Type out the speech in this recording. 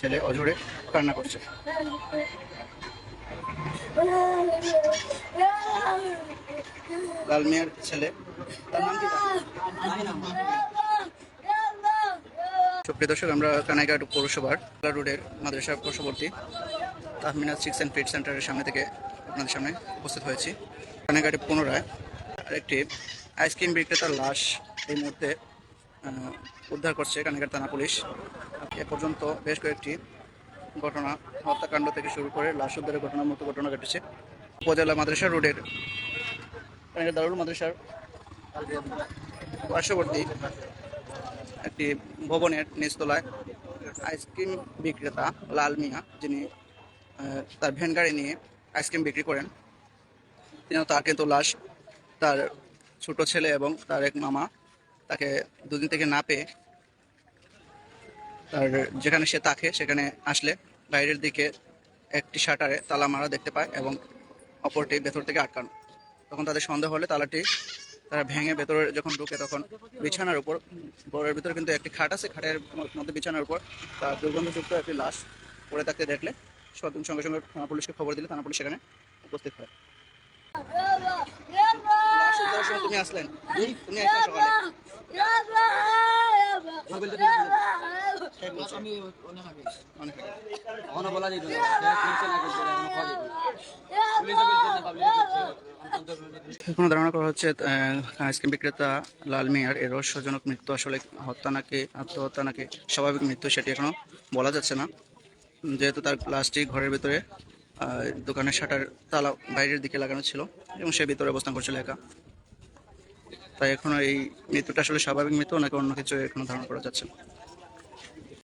ছেলে অঝরে কান্না করছে। লাল মিয়ার ছেলে, তার নাম দর্শক, আমরা কানাইঘাট পৌরসভার রোডের মাদ্রাসা পার্শ্ববর্তী তাহমিনা সিক্স অ্যান্ড ফিট সেন্টারের সামনে থেকে আপনাদের সামনে উপস্থিত হয়েছি। কানাইঘাটে পুনরায় আরেকটি আইসক্রিম বিক্রেতার লাশ এই মুহূর্তে উদ্ধার করছে কানাইঘাট থানা পুলিশ। এ পর্যন্ত বেশ কয়েকটি ঘটনা, হত্যাকাণ্ড থেকে শুরু করে লাশ উদ্ধারের ঘটনার মতো ঘটনা ঘটেছে। উপজেলা মাদ্রাসা রোডের কানাইঘাট দারুল মাদ্রাসার পার্শ্ববর্তী একটি ভবনের নিচতলায় আইসক্রিম বিক্রেতা লাল মিয়া, যিনি তার ভ্যান গাড়ি নিয়ে আইসক্রিম বিক্রি করেন। তিনি তার কিন্তু লাশ তার ছোট ছেলে এবং তার এক মামা তাকে দুদিন থেকে না পেয়ে তার যেখানে সে থাকে, সেখানে আসলে বাইরের দিকে একটি শাটারে তালা মারা দেখতে পায় এবং অপরটি ভেতর থেকে আটকানো। তখন তাদের সন্দেহ হলে তালাটি তারা ভেঙে ভেতরে যখন ঢুকে তখন বিছানার উপর, ঘরের ভিতরে কিন্তু একটি খাট আছে, খাটের মধ্যে বিছানার উপর। তার দুর্গন্ধযুক্ত একটি লাশ পড়ে থাকতে দেখলে সঙ্গে সঙ্গে সঙ্গে থানা পুলিশকে খবর দিলে থানা পুলিশ সেখানে উপস্থিত হয়। তুমি আসলেন? তুমি আসলেন সকালে? এখনও ধারণা করা হচ্ছে আইসক্রিম বিক্রেতা লাল মিয়ার এর রহস্যজনক মৃত্যু আসলে হত্যা নাকি আত্মহত্যা নাকি স্বাভাবিক মৃত্যু সেটি এখনও বলা যাচ্ছে না। যেহেতু তার গ্লাসটি ঘরের ভিতরে দোকানের শাটার তালা বাইরের দিকে লাগানো ছিল এবং সে ভিতরে অবস্থান করছিল একা। তাই এখনও এই মৃত্যুটা আসলে স্বাভাবিক মৃত্যু, নাকি অন্য কিছু এখনও ধারণা করা যাচ্ছে না?